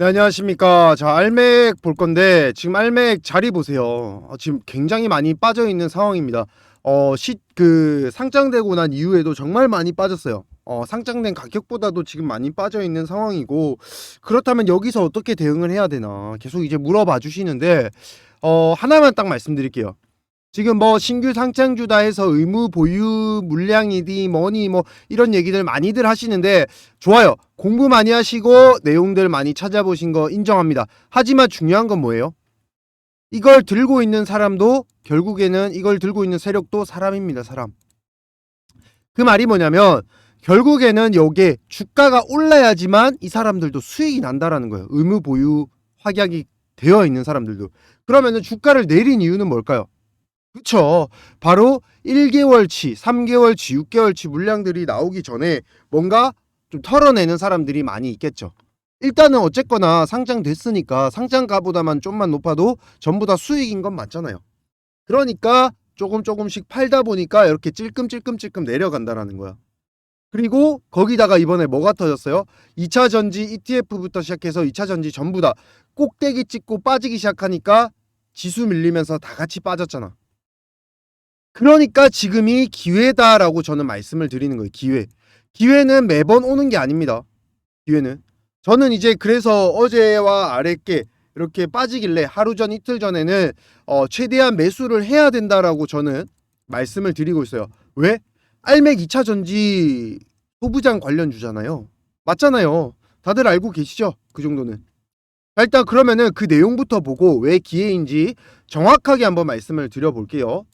네, 안녕하십니까. 자, 알맥 볼 건데, 지금 알맥 자리 보세요. 어, 지금 굉장히 많이 빠져 있는 상황입니다. 어, 시, 그, 상장되고 난 이후에도 정말 많이 빠졌어요. 어, 상장된 가격보다도 지금 많이 빠져 있는 상황이고, 그렇다면 여기서 어떻게 대응을 해야 되나, 계속 이제 물어봐 주시는데, 어, 하나만 딱 말씀드릴게요. 지금 뭐 신규 상장주다 해서 의무 보유 물량이디 뭐니 뭐 이런 얘기들 많이들 하시는데 좋아요. 공부 많이 하시고 내용들 많이 찾아보신 거 인정합니다. 하지만 중요한 건 뭐예요? 이걸 들고 있는 사람도 결국에는 이걸 들고 있는 세력도 사람입니다. 사람. 그 말이 뭐냐면 결국에는 요게 주가가 올라야지만 이 사람들도 수익이 난다라는 거예요. 의무 보유 확약이 되어 있는 사람들도. 그러면은 주가를 내린 이유는 뭘까요? 그쵸. 바로 1개월치, 3개월치, 6개월치 물량들이 나오기 전에 뭔가 좀 털어내는 사람들이 많이 있겠죠. 일단은 어쨌거나 상장됐으니까 상장가보다만 좀만 높아도 전부 다 수익인 건 맞잖아요. 그러니까 조금 조금씩 팔다 보니까 이렇게 찔끔찔끔찔끔 내려간다라는 거야. 그리고 거기다가 이번에 뭐가 터졌어요? 2차 전지 ETF부터 시작해서 2차 전지 전부 다 꼭대기 찍고 빠지기 시작하니까 지수 밀리면서 다 같이 빠졌잖아. 그러니까 지금이 기회다라고 저는 말씀을 드리는 거예요. 기회. 기회는 매번 오는 게 아닙니다. 기회는. 저는 이제 그래서 어제와 아랫게 이렇게 빠지길래 하루 전 이틀 전에는 어, 최대한 매수를 해야 된다라고 저는 말씀을 드리고 있어요. 왜? 알맥 2차 전지 소부장 관련주잖아요. 맞잖아요. 다들 알고 계시죠? 그 정도는. 자, 일단 그러면은 그 내용부터 보고 왜 기회인지 정확하게 한번 말씀을 드려볼게요.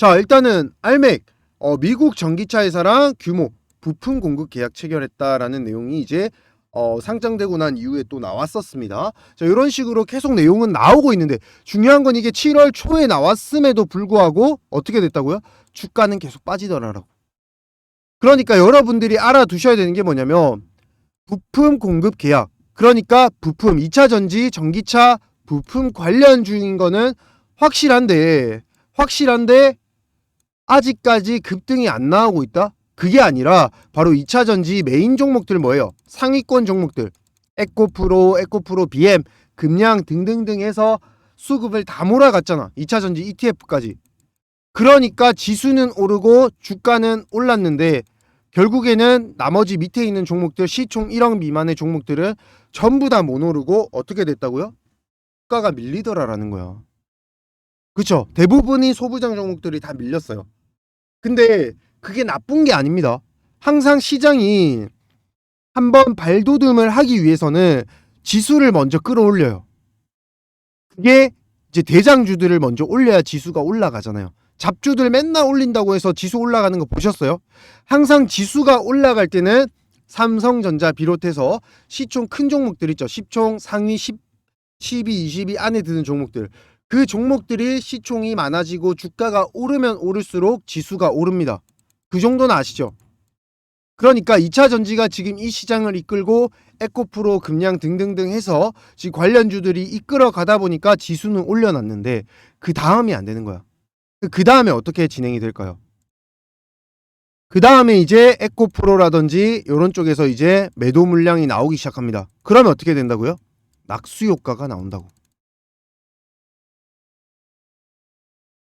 자, 일단은 알맥 어, 미국 전기차 회사랑 규모 부품 공급 계약 체결했다라는 내용이 이제 어, 상장되고 난 이후에 또 나왔었습니다. 자, 이런 식으로 계속 내용은 나오고 있는데 중요한 건 이게 7월 초에 나왔음에도 불구하고 어떻게 됐다고요? 주가는 계속 빠지더라라고. 그러니까 여러분들이 알아두셔야 되는 게 뭐냐면 부품 공급 계약. 그러니까 부품 2차 전지 전기차 부품 관련주인 거는 확실한데 확실한데 아직까지 급등이 안 나오고 있다? 그게 아니라 바로 2차 전지 메인 종목들 뭐예요? 상위권 종목들. 에코프로, 에코프로 BM, 금양 등등등 해서 수급을 다 몰아갔잖아. 2차 전지 ETF까지. 그러니까 지수는 오르고 주가는 올랐는데 결국에는 나머지 밑에 있는 종목들 시총 1억 미만의 종목들은 전부 다 못 오르고 어떻게 됐다고요? 주가가 밀리더라라는 거야. 그쵸? 대부분이 소부장 종목들이 다 밀렸어요. 근데 그게 나쁜 게 아닙니다. 항상 시장이 한번 발돋움을 하기 위해서는 지수를 먼저 끌어올려요. 그게 이제 대장주들을 먼저 올려야 지수가 올라가잖아요. 잡주들 맨날 올린다고 해서 지수 올라가는 거 보셨어요? 항상 지수가 올라갈 때는 삼성전자 비롯해서 시총 큰 종목들 있죠. 시총 상위 10, 12, 20위 안에 드는 종목들. 그 종목들이 시총이 많아지고 주가가 오르면 오를수록 지수가 오릅니다. 그 정도는 아시죠? 그러니까 2차 전지가 지금 이 시장을 이끌고 에코프로, 금양 등등등 해서 지금 관련주들이 이끌어 가다 보니까 지수는 올려놨는데 그 다음이 안 되는 거야. 그 다음에 어떻게 진행이 될까요? 그 다음에 이제 에코프로라든지 이런 쪽에서 이제 매도 물량이 나오기 시작합니다. 그러면 어떻게 된다고요? 낙수 효과가 나온다고.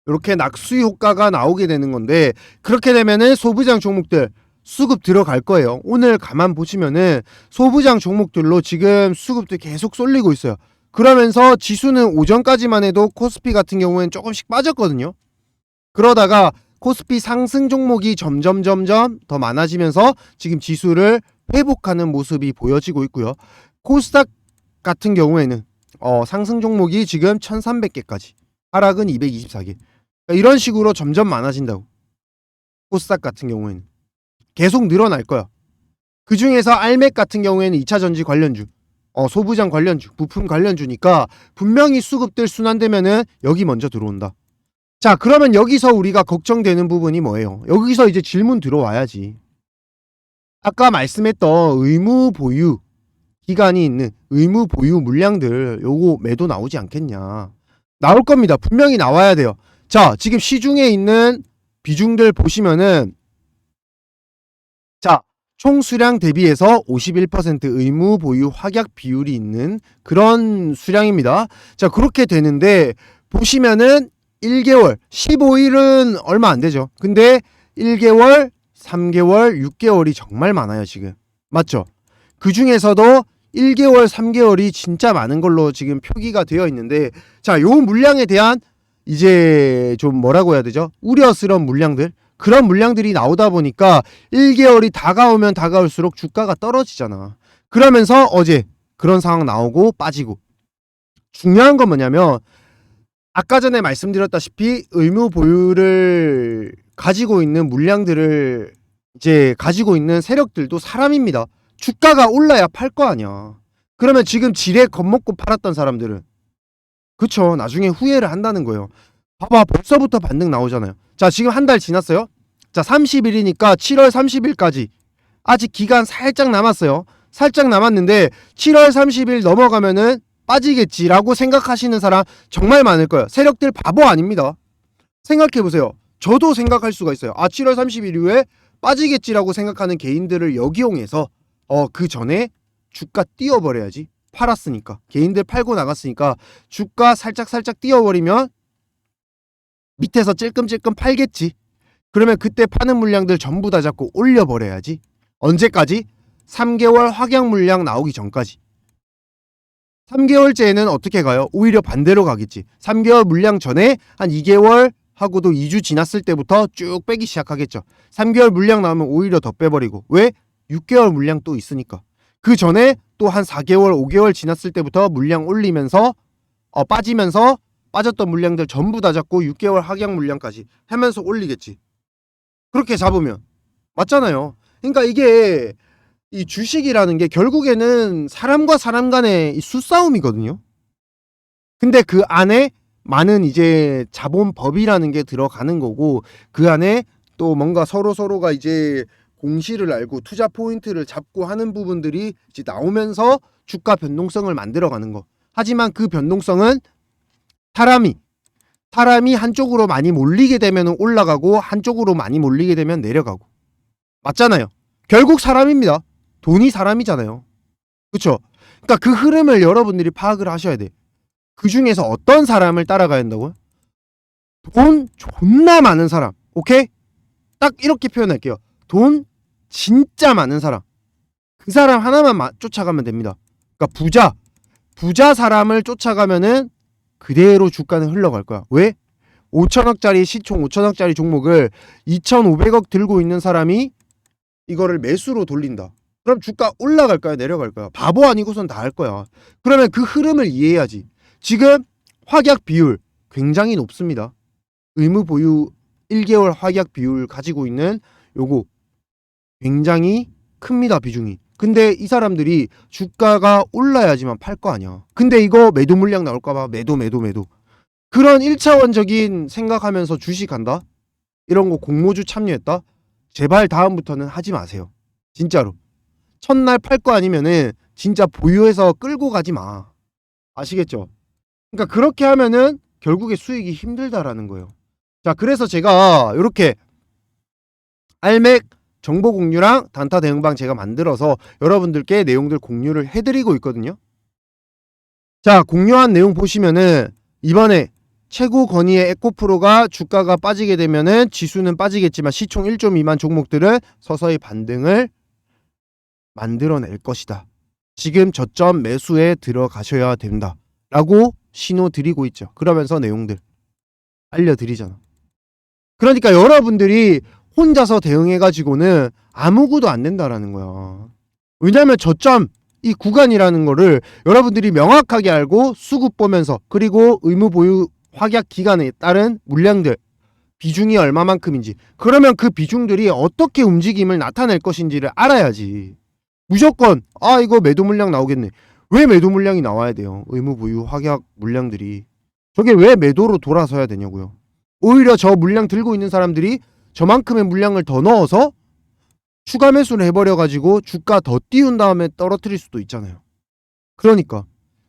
이렇게 낙수 효과가 나오게 되는 건데 그렇게 되면은 소부장 종목들 수급 들어갈 거예요. 오늘 가만 보시면은 소부장 종목들로 지금 수급도 계속 쏠리고 있어요. 그러면서 지수는 오전까지만 해도 코스피 같은 경우에는 조금씩 빠졌거든요. 그러다가 코스피 상승 종목이 점점 점점 더 많아지면서 지금 지수를 회복하는 모습이 보여지고 있고요. 코스닥 같은 경우에는 어, 상승 종목이 지금 1300개까지 하락은 224개 그러니까 이런 식으로 점점 많아진다고. 코스닥 같은 경우에는 계속 늘어날 거야. 그 중에서 알맥 같은 경우에는 2차 전지 관련주, 어, 소부장 관련주, 부품 관련주니까 분명히 수급들 순환되면은 여기 먼저 들어온다. 자, 그러면 여기서 우리가 걱정되는 부분이 뭐예요? 여기서 이제 질문 들어와야지. 아까 말씀했던 의무 보유 기간이 있는 의무 보유 물량들 요거 매도 나오지 않겠냐. 나올 겁니다. 분명히 나와야 돼요. 자, 지금 시중에 있는 비중들 보시면은 자, 총 수량 대비해서 51% 의무 보유 확약 비율이 있는 그런 수량입니다. 자, 그렇게 되는데 보시면은 1개월, 15일은 얼마 안 되죠. 근데 1개월, 3개월, 6개월이 정말 많아요, 지금. 맞죠? 그 중에서도 1개월, 3개월이 진짜 많은 걸로 지금 표기가 되어 있는데 자, 요 물량에 대한 이제 좀 뭐라고 해야 되죠? 우려스러운 물량들 그런 물량들이 나오다 보니까 1개월이 다가오면 다가올수록 주가가 떨어지잖아. 그러면서 어제 그런 상황 나오고 빠지고 중요한 건 뭐냐면 아까 전에 말씀드렸다시피 의무 보유를 가지고 있는 물량들을 이제 가지고 있는 세력들도 사람입니다. 주가가 올라야 팔 거 아니야. 그러면 지금 지레 겁먹고 팔았던 사람들은 그쵸 나중에 후회를 한다는 거예요. 봐봐 벌써부터 반등 나오잖아요. 자 지금 한 달 지났어요. 자 30일이니까 7월 30일까지 아직 기간 살짝 남았어요. 살짝 남았는데 7월 30일 넘어가면은 빠지겠지라고 생각하시는 사람 정말 많을 거예요. 세력들 바보 아닙니다. 생각해 보세요. 저도 생각할 수가 있어요. 아 7월 30일 이후에 빠지겠지라고 생각하는 개인들을 역이용해서 어 그 전에 주가 띄워버려야지 팔았으니까 개인들 팔고 나갔으니까 주가 살짝 살짝 띄워버리면 밑에서 찔끔찔끔 팔겠지. 그러면 그때 파는 물량들 전부 다 잡고 올려버려야지. 언제까지? 3개월 확약 물량 나오기 전까지. 3개월째에는 어떻게 가요? 오히려 반대로 가겠지. 3개월 물량 전에 한 2개월 하고도 2주 지났을 때부터 쭉 빼기 시작하겠죠. 3개월 물량 나오면 오히려 더 빼버리고. 왜? 6개월 물량 또 있으니까. 그 전에 또 한 4개월, 5개월 지났을 때부터 물량 올리면서 어, 빠지면서 빠졌던 물량들 전부 다 잡고 6개월 하락 물량까지 하면서 올리겠지. 그렇게 잡으면 맞잖아요. 그러니까 이게 이 주식이라는 게 결국에는 사람과 사람 간의 이 수싸움이거든요. 근데 그 안에 많은 이제 자본법이라는 게 들어가는 거고 그 안에 또 뭔가 서로 서로가 이제 공시를 알고 투자 포인트를 잡고 하는 부분들이 이제 나오면서 주가 변동성을 만들어가는 거. 하지만 그 변동성은 사람이 사람이 한쪽으로 많이 몰리게 되면 올라가고 한쪽으로 많이 몰리게 되면 내려가고 맞잖아요. 결국 사람입니다. 돈이 사람이잖아요. 그렇죠? 그러니까 그 흐름을 여러분들이 파악을 하셔야 돼. 그 중에서 어떤 사람을 따라가야 한다고요? 돈 존나 많은 사람. 오케이? 딱 이렇게 표현할게요. 돈 진짜 많은 사람. 그 사람 하나만 마- 쫓아가면 됩니다. 그러니까 부자. 부자 사람을 쫓아가면은 그대로 주가는 흘러갈 거야. 왜? 5천억짜리 시총 5천억짜리 종목을 2,500억 들고 있는 사람이 이거를 매수로 돌린다. 그럼 주가 올라갈까요? 내려갈까요? 바보 아니고선 다 할 거야. 그러면 그 흐름을 이해해야지. 지금 확약 비율 굉장히 높습니다. 의무 보유 1개월 확약 비율 가지고 있는 요거 굉장히 큽니다, 비중이. 근데 이 사람들이 주가가 올라야지만 팔 거 아니야. 근데 이거 매도 물량 나올까봐 매도, 매도, 매도. 그런 1차원적인 생각하면서 주식한다? 이런 거 공모주 참여했다? 제발 다음부터는 하지 마세요. 진짜로. 첫날 팔 거 아니면은 진짜 보유해서 끌고 가지 마. 아시겠죠? 그러니까 그렇게 하면은 결국에 수익이 힘들다라는 거예요. 자, 그래서 제가 이렇게 알맥 정보 공유랑 단타 대응방 제가 만들어서 여러분들께 내용들 공유를 해드리고 있거든요. 자, 공유한 내용 보시면은 이번에 최고 건의의 에코프로가 주가가 빠지게 되면은 지수는 빠지겠지만 시총 1조 미만 종목들은 서서히 반등을 만들어낼 것이다. 지금 저점 매수에 들어가셔야 된다. 라고 신호 드리고 있죠. 그러면서 내용들 알려드리잖아. 그러니까 여러분들이 혼자서 대응해가지고는 아무것도 안 된다라는 거야. 왜냐면 저점 이 구간이라는 거를 여러분들이 명확하게 알고 수급 보면서 그리고 의무 보유 확약 기간에 따른 물량들 비중이 얼마만큼인지 그러면 그 비중들이 어떻게 움직임을 나타낼 것인지를 알아야지. 무조건 아 이거 매도 물량 나오겠네. 왜 매도 물량이 나와야 돼요? 의무 보유 확약 물량들이 저게 왜 매도로 돌아서야 되냐고요. 오히려 저 물량 들고 있는 사람들이 저만큼의 물량을 더 넣어서 추가 매수를 해버려 가지고 주가 더 띄운 다음에 떨어뜨릴 수도 있잖아요. 그러니까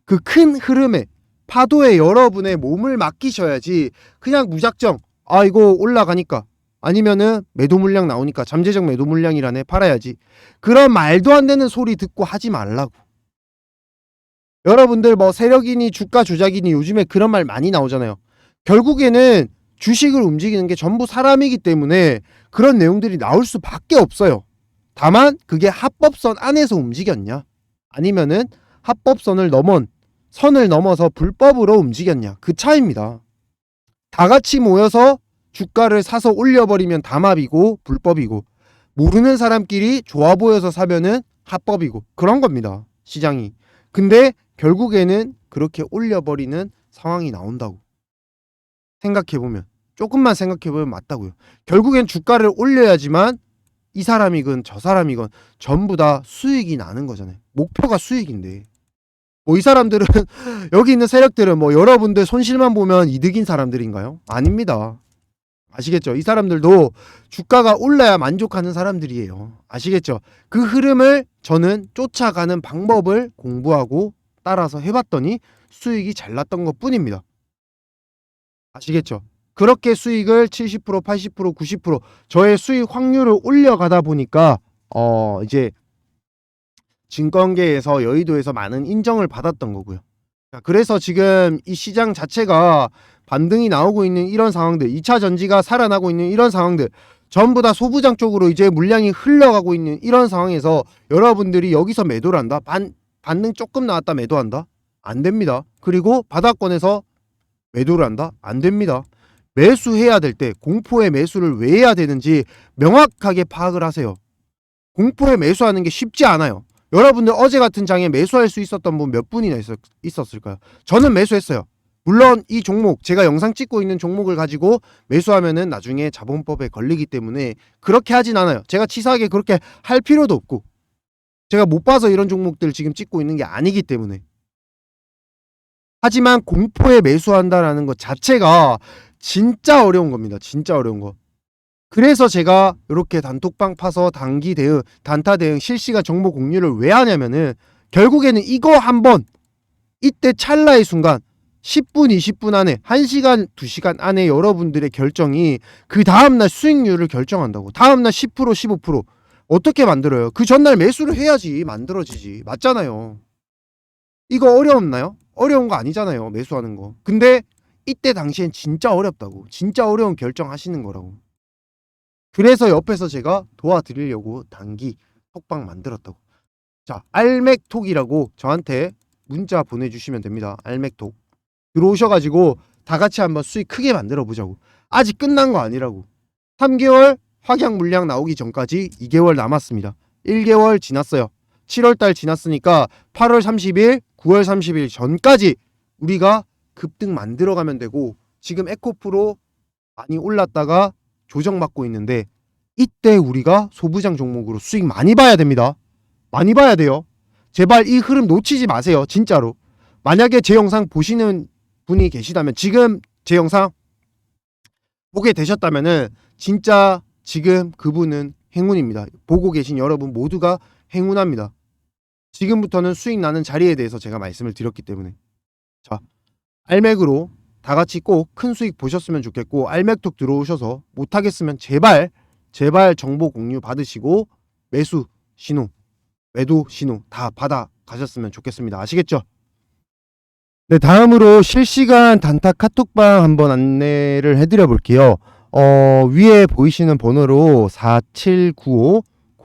그 큰 흐름에 파도에 여러분의 몸을 맡기셔야지 그냥 무작정 아 이거 올라가니까 아니면은 매도 물량 나오니까 잠재적 매도 물량이라네 팔아야지. 그런 말도 안 되는 소리 듣고 하지 말라고. 여러분들 뭐 세력이니 주가 조작이니 요즘에 그런 말 많이 나오잖아요. 결국에는 주식을 움직이는 게 전부 사람이기 때문에 그런 내용들이 나올 수밖에 없어요. 다만 그게 합법선 안에서 움직였냐 아니면은 합법선을 넘은 선을 넘어서 불법으로 움직였냐 그 차이입니다. 다 같이 모여서 주가를 사서 올려버리면 담합이고 불법이고 모르는 사람끼리 좋아 보여서 사면은 합법이고 그런 겁니다. 시장이. 근데 결국에는 그렇게 올려버리는 상황이 나온다고. 생각해보면. 조금만 생각해보면 맞다고요. 결국엔 주가를 올려야지만 이 사람이건 저 사람이건 전부 다 수익이 나는 거잖아요. 목표가 수익인데. 뭐 이 사람들은 여기 있는 세력들은 뭐 여러분들 손실만 보면 이득인 사람들인가요? 아닙니다. 아시겠죠? 이 사람들도 주가가 올라야 만족하는 사람들이에요. 아시겠죠? 그 흐름을 저는 쫓아가는 방법을 공부하고 따라서 해봤더니 수익이 잘 났던 것 뿐입니다. 아시겠죠? 그렇게 수익을 70%, 80%, 90% 저의 수익 확률을 올려가다 보니까 어 이제 증권계에서 여의도에서 많은 인정을 받았던 거고요. 자, 그래서 지금 이 시장 자체가 반등이 나오고 있는 이런 상황들, 2차 전지가 살아나고 있는 이런 상황들, 전부 다 소부장 쪽으로 이제 물량이 흘러가고 있는 이런 상황에서 여러분들이 여기서 매도를 한다? 반, 반등 조금 나왔다 매도한다? 안 됩니다. 그리고 바닥권에서 매도를 한다? 안 됩니다. 매수해야 될 때 공포의 매수를 왜 해야 되는지 명확하게 파악을 하세요. 공포에 매수하는 게 쉽지 않아요. 여러분들 어제 같은 장에 매수할 수 있었던 분 몇 분이나 있었, 있었 을까요? 저는 매수했어요. 물론 이 종목 제가 영상 찍고 있는 종목을 가지고 매수하면은 나중에 자본법에 걸리기 때문에 그렇게 하진 않아요. 제가 치사하게 그렇게 할 필요도 없고 제가 못 봐서 이런 종목들 지금 찍고 있는 게 아니기 때문에 하지만 공포에 매수한다라는 것 자체가 진짜 어려운 겁니다. 진짜 어려운 거. 그래서 제가 이렇게 단톡방 파서 단기 대응, 단타 대응, 실시간 정보 공유를 왜 하냐면은 결국에는 이거 한번 이때 찰나의 순간 10분, 20분 안에 1시간, 2시간 안에 여러분들의 결정이 그 다음날 수익률을 결정한다고. 다음날 10%, 15% 어떻게 만들어요? 그 전날 매수를 해야지 만들어지지. 맞잖아요. 이거 어려웠나요? 어려운 거 아니잖아요. 매수하는 거. 근데 이때 당시엔 진짜 어렵다고. 진짜 어려운 결정 하시는 거라고. 그래서 옆에서 제가 도와드리려고 단기 톡방 만들었다고. 자, 알맥톡이라고 저한테 문자 보내주시면 됩니다. 알맥톡. 들어오셔가지고 다 같이 한번 수익 크게 만들어 보자고. 아직 끝난 거 아니라고. 3개월 확약 물량 나오기 전까지 2개월 남았습니다. 1개월 지났어요. 7월 달 지났으니까 8월 30일, 9월 30일 전까지 우리가 급등 만들어 가면 되고 지금 에코프로 많이 올랐다가 조정받고 있는데 이때 우리가 소부장 종목으로 수익 많이 봐야 됩니다. 많이 봐야 돼요. 제발 이 흐름 놓치지 마세요. 진짜로. 만약에 제 영상 보시는 분이 계시다면 지금 제 영상 보게 되셨다면은 진짜 지금 그분은 행운입니다. 보고 계신 여러분 모두가 행운합니다. 지금부터는 수익 나는 자리에 대해서 제가 말씀을 드렸기 때문에 자 알맥으로 다 같이 꼭 큰 수익 보셨으면 좋겠고 알맥톡 들어오셔서 못하겠으면 제발 제발 정보 공유 받으시고 매수 신호 매도 신호 다 받아 가셨으면 좋겠습니다. 아시겠죠? 네, 다음으로 실시간 단타 카톡방 한번 안내를 해드려 볼게요. 어, 위에 보이시는 번호로 4795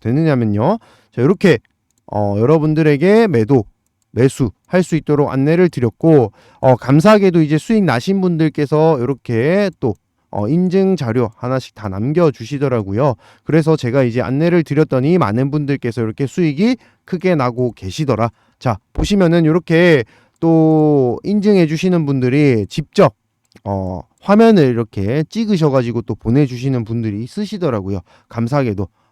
되느냐면요. 자 이렇게 어, 여러분들에게 매도 매수 할 수 있도록 안내를 드렸고 어, 감사하게도 이제 수익 나신 분들께서 이렇게 또 어, 인증 자료 하나씩 다 남겨주시더라고요. 그래서 제가 이제 안내를 드렸더니 많은 분들께서 이렇게 수익이 크게 나고 계시더라. 자 보시면은 이렇게 또 인증해 주시는 분들이 직접 어, 화면을 이렇게 찍으셔가지고 또 보내주시는 분들이 있으시더라고요. 감사하게도